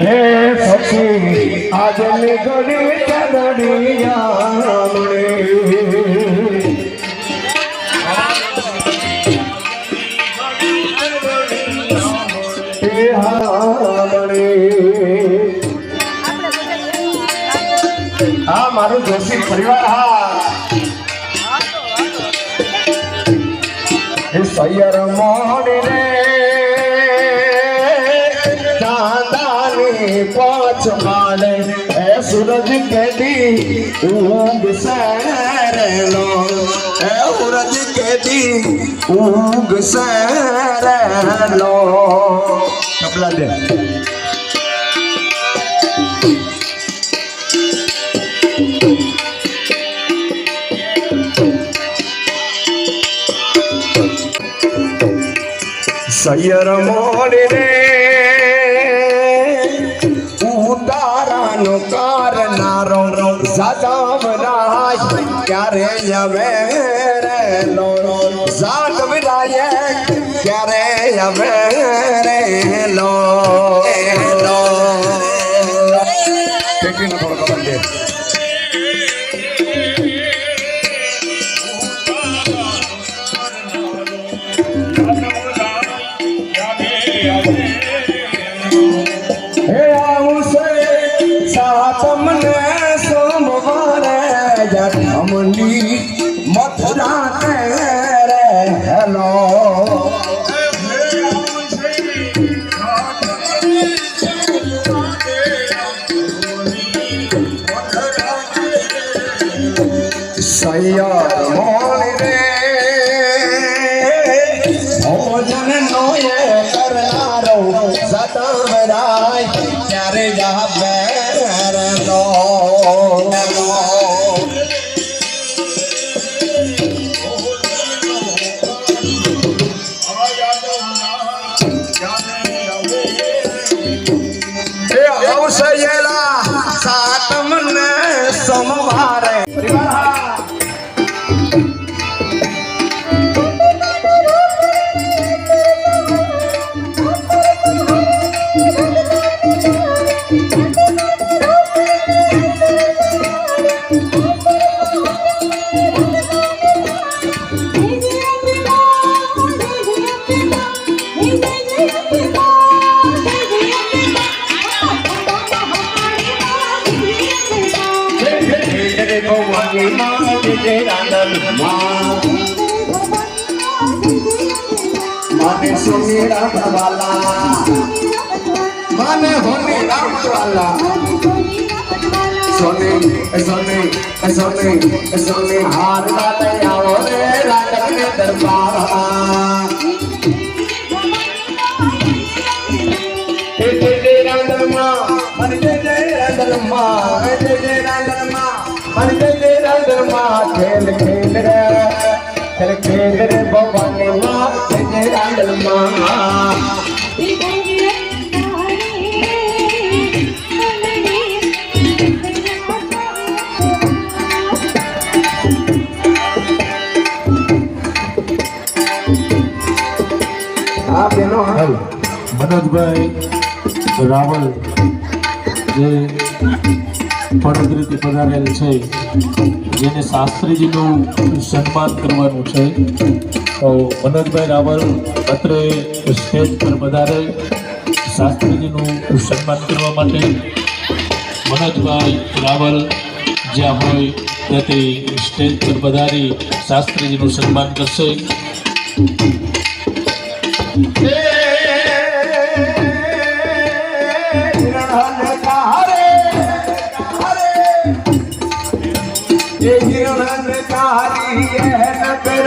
હે સખી આજની ઘડી ચરણિયા હા, મારું જોશી પરિવાર, હા. સૈયર મોડી રે, ચાંદાની પાંચ માળે એ સૂરજ કેદી ઊંઘ સરેલો એ સૂરજ કેદી ઊંઘ સરેલો કપલા દે. સૈયર મોડી રે ઉતારાનો કારનારો રાજ ક્યારે હવે રે લોરો સાત વિરાય ક્યારે હવે રે લો સૈયર મોણી you. વાલા સોની સોની સોની સોની હાર વાલે આવો રે લાડક ને દરબાર જય જય રાંદરમાં મને જય જય રાંદરમાં જય જય રાંદરમાં મને જય જય મનોજભાઈ રાવલ જે પડોદરીથી પધારેલ છે, જેને શાસ્ત્રીજીનું સન્માન કરવાનું છે. તો મનોજભાઈ રાવલ અત્રે સ્ટેજ પર પધારે શાસ્ત્રીજીનું સન્માન કરવા માટે. મનોજભાઈ રાવલ જ્યાં હોય ત્યાંથી સ્ટેજ પર પધારી શાસ્ત્રીજીનું સન્માન કરશે.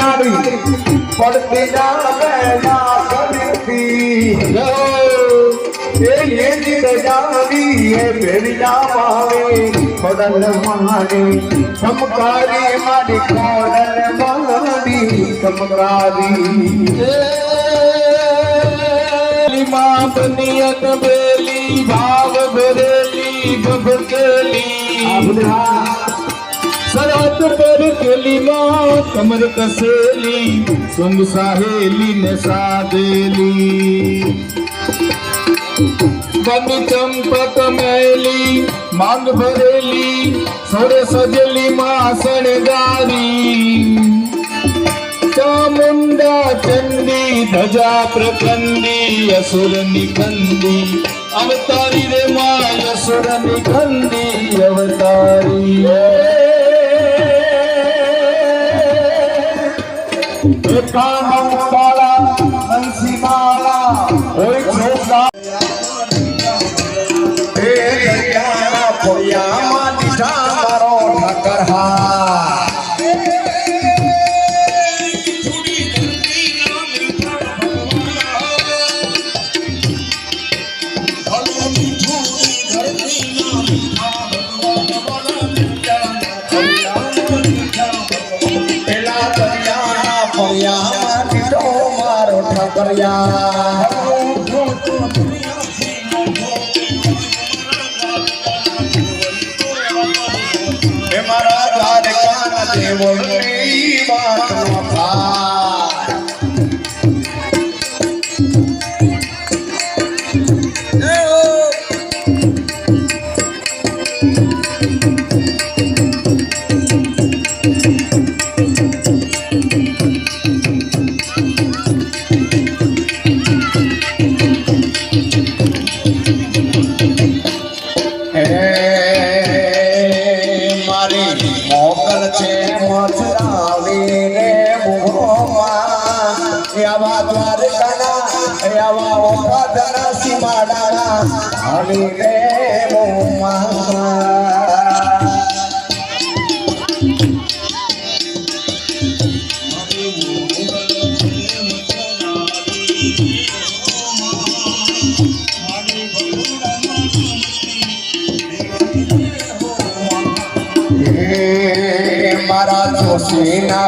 પડતી જાવે લાગતી એ એ જીત જાવી એ ભેડિયા પાવે ખોડલ મારી ચમકારી મારી ખોડલ મારી ચમકારી. માં બનિયત બેલી ભાવ ભરેલી ભભકેલી સરહદ પર કેલીમાં કમર કસેલી, સંગ સાહેલી ને સાદેલી બની ચંપક મેલી, માંગ ભરેલી સોરે સજેલી માં શણગારી ચામુંડા ચંદી ધજા પ્રકંદી અસુર નિકંદી અવતારી રે માં અસુર નિકંદી અવતારી. It can't એ મારા દ્વારકાના દેવોની વાતનો હે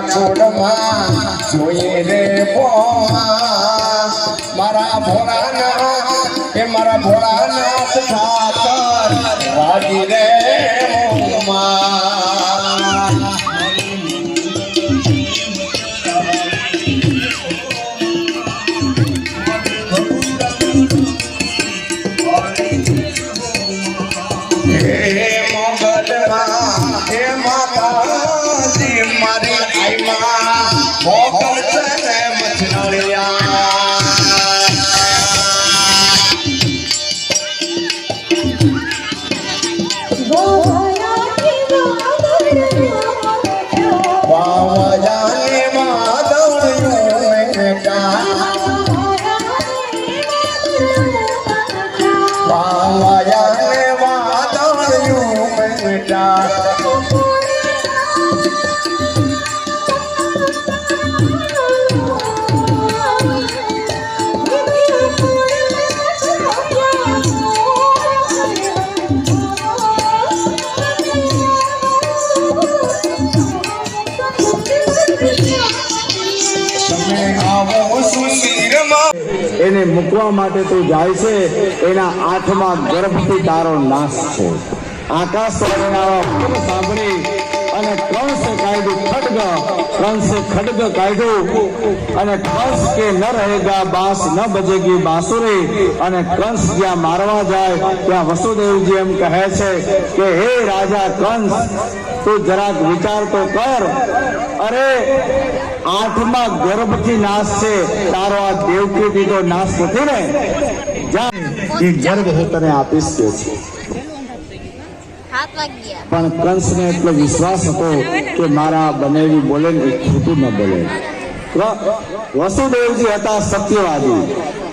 કુળમાં જોઈએ રે બોમા મારા ભોળાના એ મારા ભોળાનાથ ઠાકર રાજી રે મૂકવા માટે તું જાય છે એના આઠમાં ગર્ભથી તારો નાશ છે. આકાશ સાંભળી અને ત્રણસે કાઢ્યું ખડગ, ત્રણસે ખડગ કાઢ્યું અને કંસ કે ન રહેગા બાંસ, ન બજેગી બાંસુરી. અને કંસ જ્યાં મારવા જાય, ત્યાં વસુદેવજી એમ કહે છે કે, હે રાજા કંસ તું જરાક વિચાર તો કર. અરે, આઠમા ગર્ભથી નાશ છે, તારો આ દેવકીથી તો નાશ નથી ને? જ્યાં એ ગર્ભ હું તને આપીશ કે છે? પણ કંસને એટલો વિશ્વાસ હતો કે મારા બનેવી બોલે ને ખોટું ન બોલે. વસુદેવજી હતા સત્યવાદી.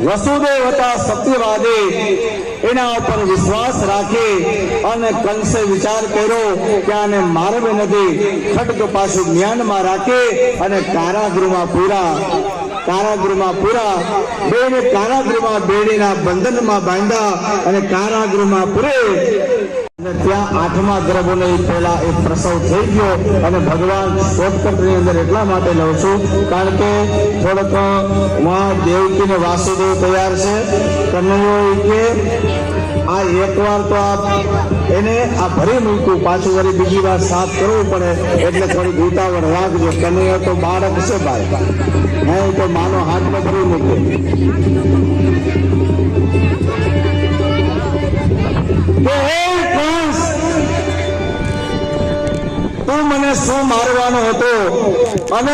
વસુદેવ હતા સત્યવાદી. એના ઉપર વિશ્વાસ રાખી અને કંસે વિચાર કર્યો કે આને મારવે નથી. ખડક પાછું જ્ઞાનમાં રાખી અને કારાગૃહમાં પૂરા. કારાગૃહમાં પૂરા. બેને કારાગૃહમાં બેડીના બંધનમાં બાંધ્યા અને કારાગૃહમાં પૂરે. અને ત્યાં આઠમા ગર્ભોને પહેલા એક પ્રસવ થઈ ગયો અને ભગવાન શોર્ટકટની અંદર એટલા માટે લઉં છું, કારણ કે થોડોક વહાં દેવકી ને વાસુદેવ તૈયાર છે. કનૈયો કે આ એકવાર તો આ એને આ ભરી મૂક્યું, પાછું વળી બીજી વાર સાફ કરવું પડે, એટલે થોડી ઉતાવળ રાખજો. કનૈયો તો બાળક છે બાળક. નહીં તો માનો હાથમાં ભરી મૂકે તું મને શું મારવાનો હતો? અને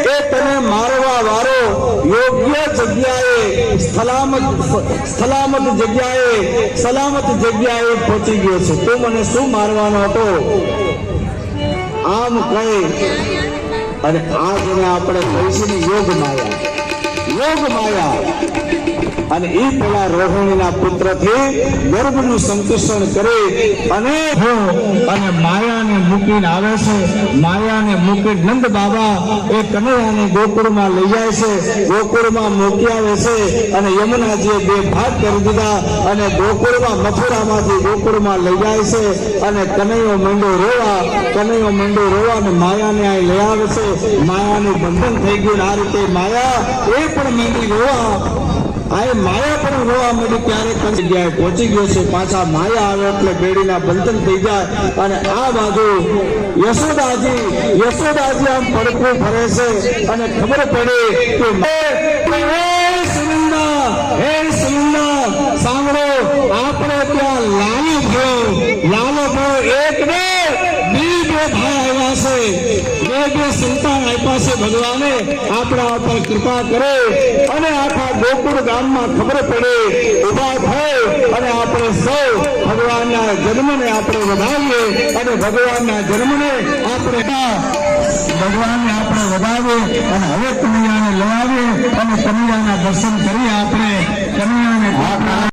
એ તને મારવા વાળો યોગ્ય જગ્યાએ, સલામત સલામત જગ્યાએ સલામત જગ્યાએ પહોંચી ગયો છે. તું મને શું મારવાનો હતો? આમ કહી. અને આ જેને આપણે કહીશું યોગ માયા. યોગ માયા. અને એ પેલા રોહિણીના પુત્રથી ગર્ભનું સંકુષણ કરે અને અને માયાને મૂકીને આવે છે, માયાને મૂકી નંદ બાબા એ કનૈયાને ગોકુળમાં લઈ જાય છે, ગોકુળમાં મૂકી આવે છે અને યમુનાજીએ બે ભાગ કરી દીધા અને ગોકુળમાં મથુરામાંથી ગોકુળમાં લઈ જાય છે અને કનૈયો મંડો રોવા, કનૈયો મંડો રોવા અને માયાને અહીં લઈ આવે છે. માયાનું બંધન થઈ ગયું આ રીતે માયા એ પણ મંડી રોવા. આ એ માયા પણ રોવા મળી ત્યારે જગ્યાએ પહોંચી ગયો છે પાછા માયા આવે એટલે બેડીના બંધન થઈ જાય. અને આ બાજુ યશોદાજી યશોદાજી આમ પડકું ફરે છે. અને ખબર પડે કે હે, સુનંદા સાંભળો આપણે ત્યાં લાલો ભયો લાલો ભયો એક ને બી બે ભાઈ આવ્યા છે બે બે છે ભગવાને આપણા ઉપર કૃપા કરે અને આખા ગોકુળ ગામમાં ખબર પડે ઊભા થાય અને આપણે સૌ ભગવાનના જન્મને આપણે વધાવીએ અને ભગવાનના જન્મને આપણે ભગવાનને આપણે વધાવીએ અને હવે કનૈયાને લવાવીએ અને કનૈયાના દર્શન કરીએ આપણે. કનૈયાને